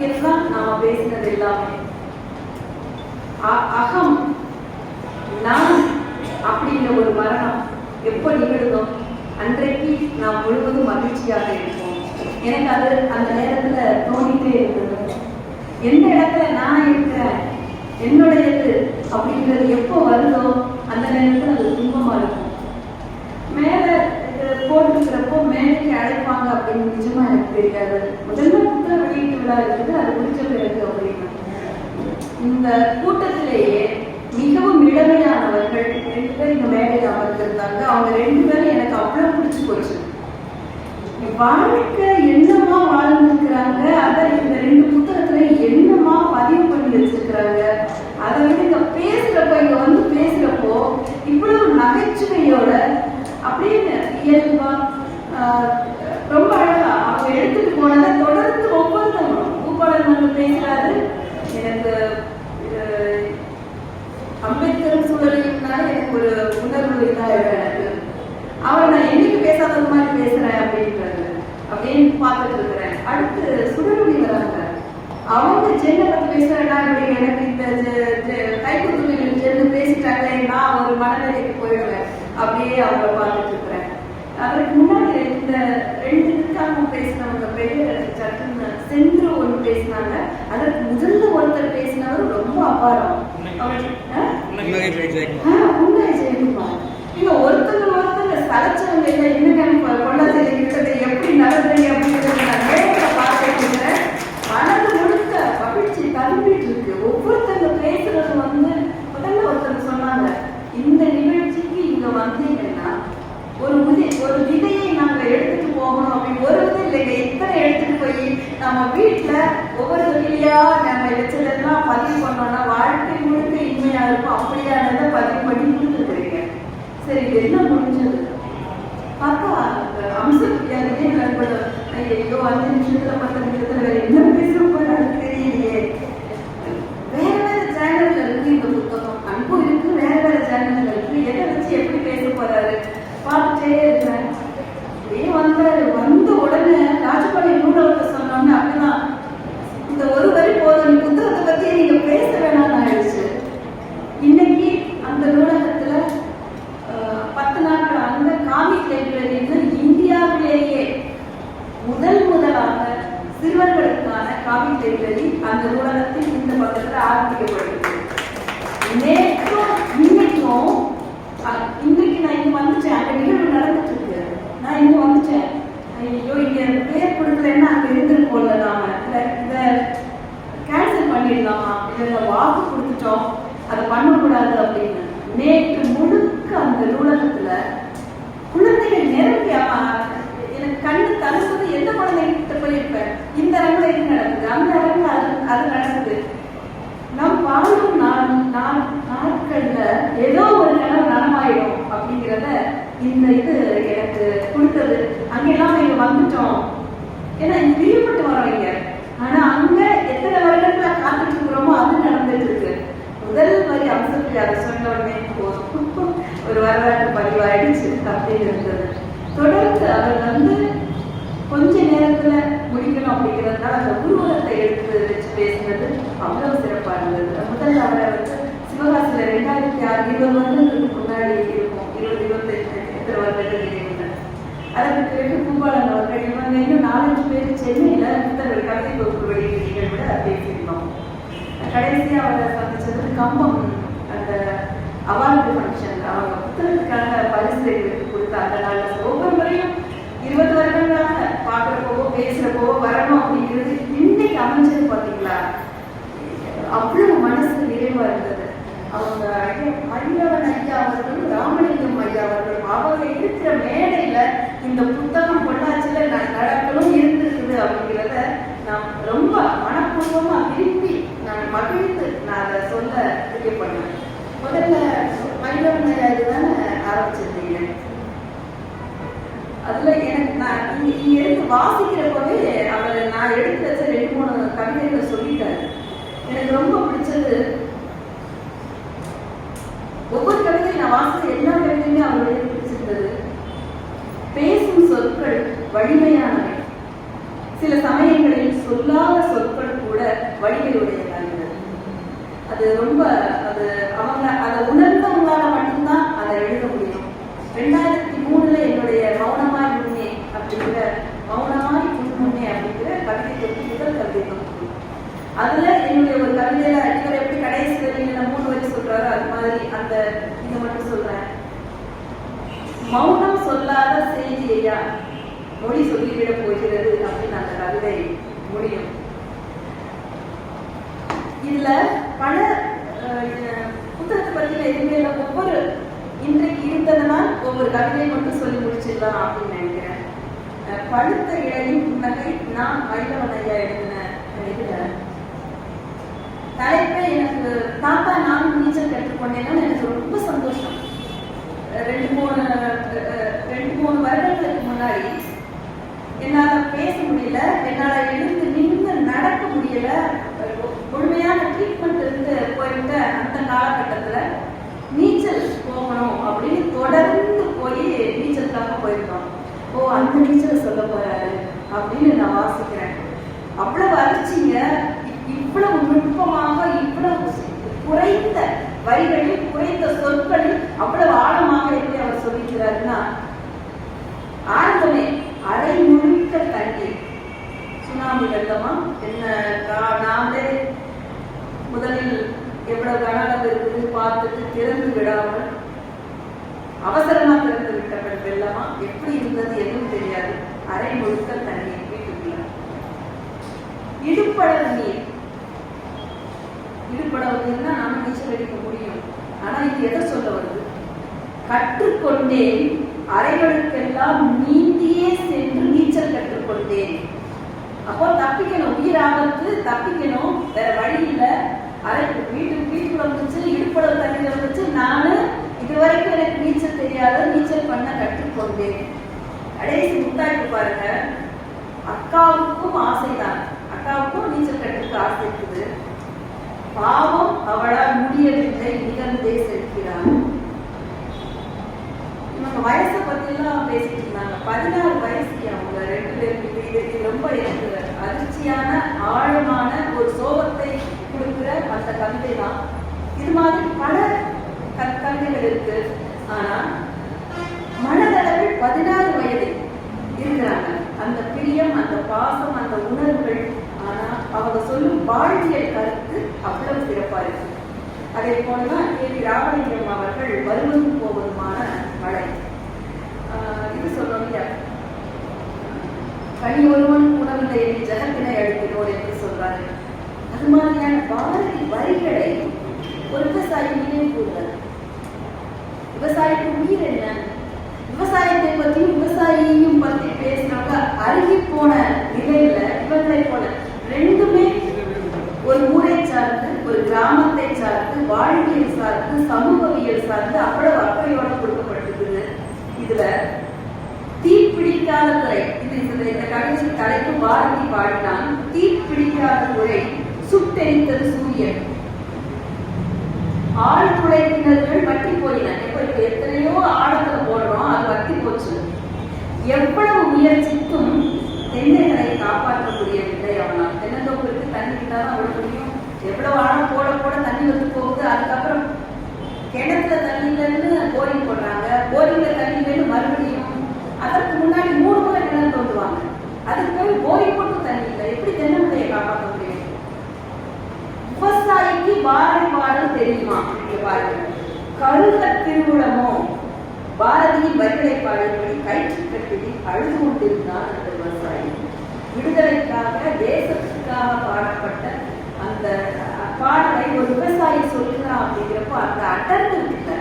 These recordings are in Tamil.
நாம பேசினது எல்லாமே. அகம் நான் அப்படின்ற ஒரு மரணம் எப்போ நிகழுதோ அன்றைக்கு நாம் முழுவதும் மகிழ்ச்சியாக இருப்போம். எனக்கு அது அந்த நேரத்துல தோணிட்டே இருந்தது. எந்த இடத்துல நான் இருக்கிறேன்? என்னுடையது அப்படிங்கிறது எப்போ வருதோ அந்த நேரத்துல அது துன்பமா இருக்கும். மேல இது போட்டுக்கிறப்போ மேலைக்கு அழைப்பாங்க அப்படின்னு நிஜமா எனக்கு தெரியாது. முதல்ல புத்தக வெளியீட்டு இருக்குது. அது முடிச்ச பிறகு இந்த கூட்டத்திலேயே மிகவும் இளமையானவர்கள் ரெண்டு பேர் இந்த மேடையில் அமர்ந்திருந்தாங்க. அவங்க ரெண்டு பேரும் எனக்கு அவ்வளவு பிடிச்சி போச்சு. வாழ்க்கை என்னமா வாழ்ந்துருக்கிறாங்க? அதை இந்த ரெண்டு புத்தகத்துல என்னமா பதிவு பண்ணி வச்சிருக்கிறாங்க அதை விட இங்க பேசுறப்போ இங்க வந்து பேசுறப்போ இவ்வளவு நகைச்சுவையோட அப்படின்னு இயல்பா ஆஹ், ரொம்ப அழகா அவங்க எடுத்துட்டு போனதை தொடர்ந்து ஒவ்வொருத்தவங்களும் பூபாலன் வந்து பேசுறாரு எனக்கு அஹ், அம்பேத்கர் சூழலினால எனக்கு ஒரு உணர்வு இதாயிடும் எனக்கு அவர் நான் என்னைக்கு பேசாதது மாதிரி பேசுறேன் அப்படின்றாரு அப்படின்னு பார்த்துட்டு இருக்கிறேன். அடுத்து சுடரொளி வராங்க அவங்க ஜென்னை பத்தி பேசுறேன்னா இப்படி எனக்கு இந்த கைக்குத்துளிகள் ஜென்னு பேசிட்டாங்க நான் ஒரு மனநிலைக்கு போயிடுவேன் அப்படியே அவங்கள பார்த்துட்டு இருக்கிறேன். அதற்கு முன்னாடி இந்த ரெண்டு இதுக்காக பேசினவங்க பேர் சட்டுன்னு சென்று ஒன்று பேசினாங்க. அதற்கு முதல்ல ஒருத்தர் பேசினவர் ரொம்ப அபாரம்? புன்னகை உண்மை ஜெயக்குமார். இங்க ஒருத்தங்க ஒருத்தங்க சலைச்சவங்க இல்லை இன்னும் எனக்கு இருக்கிறது எப்படி நடந்தது அப்படிங்கிறத நான் பார்த்துட்டு மனது முழுக்க மகிழ்ச்சி ததும்பிட்டு இருக்கு. ஒவ்வொருத்தங்க பேசுறது வந்து முதல்ல ஒருத்தங்க சொன்னாங்க இந்த நிகழ்ச்சிக்கு இங்க வந்தீங்கன்னா ஒரு முதி ஒரு விதையை நாங்க எடுத்துட்டு போகணும் அப்படின்னு ஒரு விதை இல்லைங்க எத்தனை எடுத்துட்டு போய் நம்ம வீட்டுல ஒவ்வொரு தொழிலையா நம்ம வச்சதெல்லாம் பதிவு பண்ணோம்னா வாழ்க்கை முழுக்க இனிமையா இருக்கும். அப்படியானதை பதிவு பண்ணி கொடுத்துருக்குறீங்க சரி இது என்ன முடிஞ்சது? பார்த்தா அந்த அம்சத்துக்கு நண்பர்கள் ஐயோ அஞ்சு நிமிஷத்துல பத்து நிமிஷத்துல வேற என்ன பேச போறாங்க தெரியலையே. வேற வேற சேனல்ல இருக்கு இந்த புத்தகம். இருக்கு வேற வேற சேனல்ல இருக்கு. எதை வச்சு எப்படி பேச போறாரு? பார்த்துட்டே வந்தாரு வந்த உடனே ராஜபாளைய நூலகத்தை சொன்னோன்னு அப்படிதான் இந்த ஒரு வரி போதும் நீ புத்தகத்தை பத்தி நீங்க பேச வேணாம்னு ஆயிடுச்சு இன்னைக்கு அந்த நூலகத்துல அஹ், பத்து நாட்கள் அந்த காமிக் லைப்ரரின்னு இந்தியாவிலேயே முதல் முதலாக சிறுவர்களுக்கான காமிக் லைப்ரரி அந்த நூலகத்தில் இந்த பக்கத்துல ஆரம்பிக்கப்படுது நேற்றும் இன்னைக்கும் அஹ், இன்னைக்கு நான் இங்கே வந்துட்டேன். அங்க நிகழ்வு நடந்துட்டு இருக்கு நான் இங்கே வந்துட்டேன். ஐயோ இங்கே பேர் கொடுக்கலன்னா அங்க இருந்திருப்போம்ல நாம. இல்ல இத கேன்சல் பண்ணிடலாமா? இல்லை இந்த வாக்கு கொடுத்துட்டோம். அதை பண்ணக்கூடாது அப்படின்னு. நேற்று முழுக்க அந்த நூலகத்தில் குழந்தைகள் நிரம்பி ஆமா, எனக்கு கண்ணு தடுப்பது எந்த குழந்தைகிட்ட போயிருப்பேன் இந்த அரங்குல இது நடக்குது அந்த அரங்குல அது அது நடக்குது நம் வாழும் நான் நாள் நாட்கள்ல ஏதோ ஒரு கனவு நனவாயிடும் அப்படிங்கிறத இந்த இது எனக்கு கொடுத்தது. அங்கெல்லாம் இங்க வந்துட்டோம். ஏன்னா இங்க விரிவுபட்டு வரோம் ஆனா அங்க எத்தனை வருடங்களா காத்துட்டு இருக்கிறோமோ அது நடந்துட்டு இருக்கு முதல் வரி அம்சத்தில் அதை சொன்ன உடனே ஒரு வரலாற்று பதிவாயிடுச்சு அப்படின்னு இருந்தது. தொடர்ந்து அவர் வந்து கொஞ்ச நேரத்துல முடிக்கணும் அப்படிங்கிறதுனால அந்த உருவகத்தை எடுத்து வச்சு பேசினது அவ்வளவு சிறப்பா இருந்தது. முதல்ல அவரை வந்து சிவகாசியில ரெண்டாயிரத்தி ஆறு இருபது வருடங்களுக்கு முன்னாடி இருக்கும். இருபது இருபத்தஞ்சு எத்தனை வருடங்கள் அதற்கு பிறகு பூபாலன் அவர்கள் இவங்க இன்னும் நாலஞ்சு பேர் சென்னையில புத்தகங்கள் கவிதை தொகுப்பு வெளியீடுகள் கூட பேசியிருந்தோம். கடைசியாக அவரை சந்திச்சது கம்பம் அந்த அவார்டு ஃபங்க்ஷன் அவங்க புத்தகத்துக்காக பரிசு கொடுத்தாங்க. கொடுத்த அந்த ஒவ்வொரு முறையும் பார்க்குறப்போ பேசுறப்போ வரணும் அப்படிங்கிறது இன்னைக்கு அமைஞ்சது பார்த்தீங்களா? அவ்வளவு மனசு நிறைவா இருந்தது. அவங்க ஐயா ஐயா அவர்களும் ராமலிங்கம் ஐயா அவர்களும் அவங்க இருக்கிற மேடையில இந்த புத்தகம் பொள்ளாச்சியில நடக்கணும் இருந்திருக்குது அப்படிங்கிறத நான் ரொம்ப மனப்பூர்வமா விரும்பி நான் மகிழ்ந்து நான் அதை சொல்ல இது பண்ணேன். முதல்ல மணியவன் ஐயா இதுதானே ஆரம்பிச்சது? அதுல எனக்கு நான் இங்க இங்க இருந்து வாசிக்கிறப்பவே அவர் நான் எடுத்து வச்ச ரெண்டு மூணு கவிதைகளை சொல்லிட்டாரு. எனக்கு ரொம்ப பிடிச்சது ஒவ்வொரு கவிதையும் நான் வாசித்த எல்லா கவிதையுமே அவருடைய பிடிச்சிருந்தது பேசும் சொற்கள் வலிமையானவை சில சமயங்களில் சொல்லாத சொற்கள் கூட வழிகளுடைய கவிஞர் அது ரொம்ப அது அவங்க அதை உணர்ந்தவங்களால மட்டும்தான் அதை எழுத முடியும் ரெண்டாயிரத்தி மூணுல என்னுடைய மௌனமாய் முன்னே அப்படிங்கிற மௌனமாய் முன்னே அப்படிங்கிற கவிதை தொகுப்பு முதல் கவிதை தொகுப்பு அதுல என்னுடைய ஒரு கவிதையில இவர் எப்படி கடைசி வரியில மூணு வரி சொல்றாரோ அது மாதிரி அந்த இதை மட்டும் சொல்றேன். மௌனம் சொல்லாத செய்தி ஐயா மொழி சொல்லிவிட போகிறது அப்படின்னு அந்த கவிதை முடியும். இதுல பல புத்தகத்தை பத்தியில எதுவுமே இல்லை. ஒவ்வொரு இன்றைக்கு இருந்ததுனால் ஒவ்வொரு கவிதையை மட்டும் சொல்லி முடிச்சிடலாம் அப்படின்னு நினைக்கிறேன். பழுத்த இடையின் புன்னகை நான் வைரவனையா ஐயா எழுதின இதுல தலைப்பை எனக்கு தாத்தா நானும் நீச்சல் கற்றுக்கொண்டேன்னு எனக்கு ரொம்ப சந்தோஷம். ரெண்டு மூணு ரெண்டு மூணு வருடங்களுக்கு முன்னாடி என்னால் பேச முடியல என்னால் எழுந்து நின்று நடக்க முடியல. முழுமையான ட்ரீட்மெண்ட் இருந்து போயிட்ட அந்த காலகட்டத்தில் நீச்சல் போகணும் அப்படின்னு தொடர்ந்து போய் நீச்சலுக்காக போயிருந்தோம். ஓ அந்த நீச்சல் சொல்ல போறாரு அப்படின்னு நான் வாசிக்கிறேன். அவ்வளவு அரிச்சிங்க இவ்வளவு நுட்பமாக இவ்வளவு குறைந்த வரிகளில் குறைந்த சொற்களில் அவ்வளவு ஆழமாக எப்படி அவர் சொல்லிக்கிறாருன்னா ஆரம்பமே அரை முழுக்க தண்ணீர். சுனாமி வெள்ளமா? என்ன கா- நாமளே முதலில் எவ்வளவு கனளவு இருக்குது பார்த்துட்டு திறந்து விடாமல். அவசரமா திறந்து விட்டவள் வெள்ளமா? எப்படி இருந்தது எதுவும் தெரியாது. அரை முழுக்க தண்ணீர் வீட்டுக்குள்ள. இடுப்படல் நீர். ஈடுபட நீர்னா நாம நீச்சல் அடிக்க முடியும். ஆனா இது எதை சொல்ல வருது? கற்றுக்கொண்டேன் அறைகளுக்கெல்லாம் நீந்தியே சென்று நீச்சல் கற்றுக்கொண்டேன். அப்போ தப்பிக்கணும் உயிர் ஆபத்து தப்பிக்கணும் வேற வழி இல்லை. அரை வீட்டுக்கு வீட்டுக்குள்ள வந்துச்சு இடுப்பளவு தண்ணியில வந்துச்சு நானு இது வரைக்கும் எனக்கு நீச்சல் தெரியாத நீச்சல் பண்ண கற்றுக்கொண்டேன். கடைசி முத்தாய்ப்பு பாருங்க. அக்காவுக்கும் ஆசைதான் அக்காவுக்கும் நீச்சல் கற்றுக்க ஆசை இருக்குது பாவம் இவங்க வயசை பேசிட்டு இருந்தாங்க. பதினாறு வயசு அவங்க ரெண்டு பேருக்கு இது ரொம்ப எனக்கு அதிர்ச்சியான ஆழமான ஒரு சோகத்தை கொடுக்குற அந்த கவிதை தான். இது மாதிரி பல கவிதைகள் இருக்கு. ஆனா மனதளவில் பதினாறு வயது இருக்கிறாங்க. அந்த பிரியம் அந்த பாசம் அந்த உணர்வுகள். ஆனா அவங்க சொல்லும் வாழ்வியல் கருத்து அவ்வளவு சிறப்பா இருக்கு. அதே போலதான் கே வி ராமலிங்கம் அவர்கள் வருவதும் போவதுமான மழை. ஆஹ் இது சொல்றோம் கனி ஒருவன் உணர்ந்த என் ஜகத்தினை அழுத்தினோர் என்று சொல்றாரு. அது மாதிரியான பாரதி வரிகளை ஒரு விவசாயி நினைவு கூறுறாரு விவசாயிக்கு உயிர் என்ன? விவசாயத்தை பற்றியும் விவசாயியையும் பத்தி பேசினாங்க அருகி போன நிலையில இவர்களை போல ரெண்டுமே ஒரு ஊரை சார்ந்து ஒரு கிராமத்தை சார்ந்து வாழ்வியல் சார்ந்து சமூகவியல் சார்ந்து அவ்வளவு அக்கறையோட கொடுக்கப்பட்டிருக்குது. இதுல தீப்பிடிக்காத துறை இது இந்த இந்த கடைசி தலைப்பு பாரதி பாடினான் தீப்பிடிக்காத துறை சுட்டெரித்தது சூரியன். ஆழ்துளை கிணறுகள் வட்டி போயின. இப்ப இப்ப எத்தனையோ ஆழத்துல போடுறோம் அது வட்டி போச்சு. எவ்வளவு முயற்சித்தும் தென்னைகளை காப்பாற்றக்கூடிய முடியவில்லை அவனால் தென்னந்தோப்பிற்கு தண்ணி தான் அவ்வளவு முடியும். எவ்வளவு ஆழம் போட போட தண்ணி வந்து போகுது அதுக்கப்புறம் கிணத்துல தண்ணி போரிங் போடுறாங்க. போரிங்ல தண்ணி மறுபடியும் அதற்கு முன்னாடி மூணு முறை கிணறு தோண்டுவாங்க. அதுக்கு போய் போரிங் போட்டு தண்ணி இல்லை. எப்படி தென்னமுடைய காப்பாற்ற முடியும்? விவசாயிக்கு பாரதி பாடல் தெரியுமா? பாருங்க. கருத திருவுளமோ பாரதியின் வரிகளை பாடல்படி கயிற்று கட்டில் அழுது கொண்டிருந்தான் அந்த விவசாயி விடுதலைக்காக தேசத்துக்காக பாடப்பட்ட அந்த அஹ், பாடலை ஒரு விவசாயி சொல்லுகிறான் அப்படிங்கிறப்போ அந்த அடர்ந்து இருக்குல்ல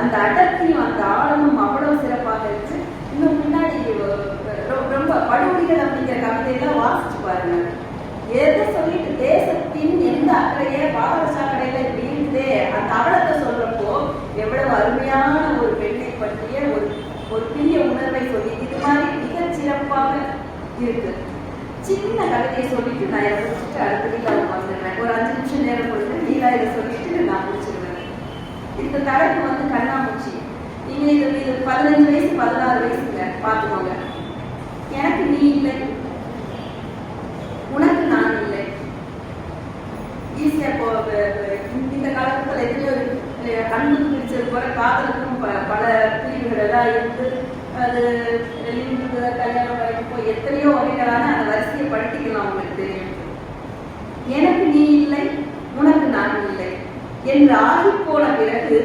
அந்த அடர்த்தியும் அந்த ஆழமும் அவ்வளவு சிறப்பாக இருந்துச்சு இன்னும் முன்னாடி ரொம்ப படுகொடிகள் அப்படிங்கிற கவிதையெல்லாம் வாசிச்சு பாருங்க. எதை சொல்லிட்டு தேசத்தின் எந்த அக்கறையே பாரத சாக்கடையில வீழ்ந்தே அந்த அவலத்தை சொல்றப்போ எவ்வளவு அருமையான ஒரு பெண்ணை பற்றிய ஒரு ஒரு பிரிய உணர்வை சொல்லி இது மாதிரி மிக சிறப்பாக இருக்கு. சின்ன கவிதையை சொல்லிட்டு நான் இறந்துட்டு அடுத்த வீட்டில் உட்காந்துருவேன் ஒரு அஞ்சு நிமிஷம் நேரம் கொடுத்து நீலா இதை சொல்லிட்டு நான் முடிச்சிருவேன் இந்த தலைப்பு வந்து கண்ணாமூச்சி. நீங்க இது இது பதினஞ்சு வயசு பதினாறு வயசுல பார்த்துக்கோங்க. எனக்கு நீ இல்லை. உனக்கு நான் இல்லை. ஈஸியா இப்போ இந்த காலத்துல எதுலயும் கண்ணுக்கு பிடிச்சது போல காதலுக்கும் பல பிரிவுகள் எல்லாம் இருந்து அது லிங்கு கல்யாணம் வரைக்கும் போய் எத்தனையோ வகைகளான அந்த வரிசையை படிக்கலாம் உங்களுக்கு தெரியும்? எனக்கு நீ இல்லை உனக்கு நான் இல்லை என்று ஆகி போன பிறகு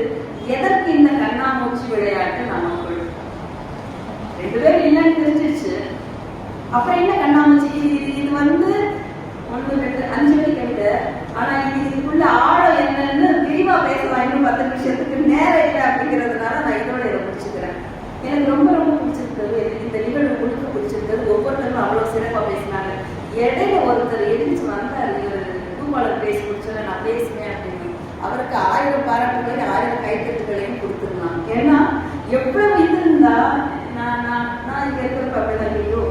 எதற்கு இந்த கண்ணாமூச்சி விளையாட்டு நமக்குள் ரெண்டு பேரும் இல்லைன்னு தெரிஞ்சிருச்சு. அப்புறம் என்ன கண்ணாமூச்சி? இது இது வந்து ஒன்று ரெண்டு அஞ்சு வரை கவிதை ஆனா இது இதுக்குள்ள ஆழம் என்னன்னு விரிவா பேசலாம். இன்னும் பத்து நிமிஷத்துக்கு. நேரம் இல்லை அப்படிங்கிறது நான் இதோட இதை முடிச்சுக்கிறேன் எனக்கு ரொம்ப ரொம்ப பிடிச்சிருந்தது எனக்கு இந்த நிகழ்வு ஒவ்வொருத்தரும் அவ்வளோ சிறப்பாக பேசினாங்க. இடையில ஒருத்தர் எழுந்துச்சு வந்தார் இவர் பூபாலர் பேசி முடிச்சோட நான் பேசுவேன் அப்படின்னு. அவருக்கு ஆயிரம் பாராட்டுகளையும் ஆயிரம் கைத்தட்டுகளையும் கொடுத்துருந்தாங்க ஏன்னா எவ்வளவு இது இருந்தா நான் நான் நான் இங்கே இருக்கிறப்ப அப்படிதான் ஐயோ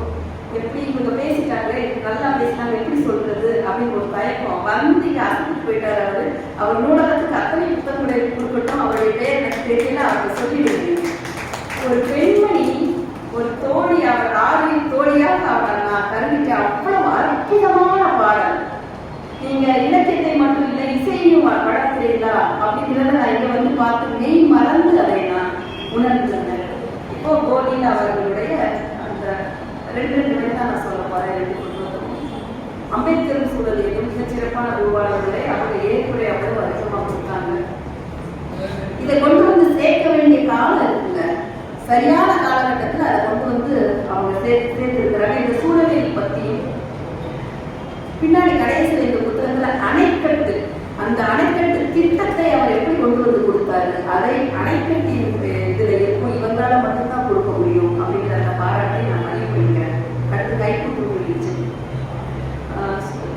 எப்படி இவங்க பேசிட்டாங்களே நல்லா பேசினாங்க எப்படி சொல்றது அப்படின்னு ஒரு பயக்கம் வந்து இங்கே அசத்துக்கு போயிட்டாரு அவரு. அவர் நூலகத்துக்கு அத்தனை புத்தகங்களை கொடுக்கட்டும் அவருடைய பேர் எனக்கு தெரியல அவர் சொல்லிடுங்க ஒரு பெண்மணி ஒரு தோழி ஜோடியாக ஆர்வின் நான் கருவிட்ட அவ்வளவு அற்புதமான பாடல். நீங்க இலக்கியத்தை மட்டும் இல்லை இசையையும் வ- அப்படிங்கிறத நான் இங்க வந்து பார்த்து மெய் மறந்து அதை நான் உணர்ந்திருந்தேன் இப்போ கோலின் அவர்களுடைய அந்த ரெண்டு ரெண்டு பேர் தான் நான் சொல்ல போறேன். ரெண்டு புத்தகமும் அம்பேத்கர் சூழலிலும் மிகச் சிறப்பான உருவாளர்களை அவங்க ஏற்புரை அவ்வளவு அதிகமா கொடுத்தாங்க. இதை கொண்டு வந்து சேர்க்க வேண்டிய காலம் சரியான காலகட்டத்தில் அதை கொண்டு வந்து அவங்க சேர்த்து சேர்த்துருக்கிறாங்க. இந்த சூழலில் பற்றி பின்னாடி கடைசியில் இந்த புத்தகத்தில் அணைக்கட்டு அந்த அணைக்கட்டு திட்டத்தை அவர் எப்படி கொண்டு வந்து கொடுத்தாரு அதை அணைக்கட்டின் இதில் இருக்கும் இவங்களால மட்டும்தான் கொடுக்க முடியும் அப்படிங்கிற அந்த பாராட்டை நான் பதிவு பண்ணிக்கிறேன். அடுத்து கைக்கூட்டு முடிஞ்சு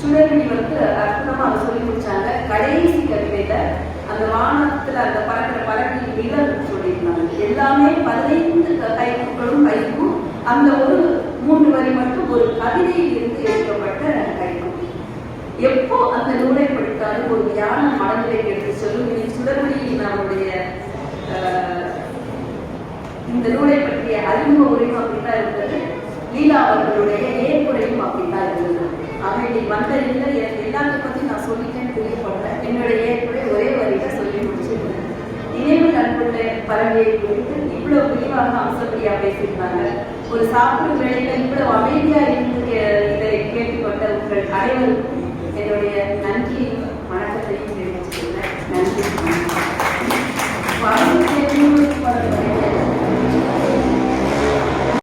சுடர்மணி வந்து அற்புதமாக அதை சொல்லி முடிச்சாங்க. கடைசி கவிதையில அந்த வானத்துல அந்த பறக்கிற பறவை நிழல் சொல்லியிருந்தாங்க. எல்லாமே பதினைந்து கைப்புகளும் கைக்கும் அந்த ஒரு மூன்று வரி மட்டும் ஒரு கவிதையில் இருந்து எடுக்கப்பட்ட கைப்பு. எப்போ அந்த நூலை படித்தாலும் ஒரு தியான மனநிலை எடுத்து சொல்லும். இனி சுடர்மணியின் அவருடைய இந்த நூலை பற்றிய அறிமுக உரையும் அப்படித்தான் இருந்தது. லீலா அவர்களுடைய ஏற்புரையும் அப்படித்தான் இருந்தது. அவை வந்த இல்லை எனக்கு எல்லாத்தையும் பத்தி நான் சொல்லிட்டேன்னு தெரியப்படுறேன் என்னுடைய ஏற்புரை ஒரே வரியில சொல்லி முடிச்சிருந்தேன் நினைவு அன்புள்ள பறவையை குறித்து இவ்வளவு விரிவாக அம்சப்படியா பேசியிருந்தாங்க. ஒரு சாப்பிடும் வேலையில இவ்வளவு அமைதியா இருந்து இதை கேட்டுக்கொண்ட உங்கள் அனைவருக்கும் என்னுடைய நன்றியையும்